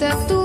certo. tu.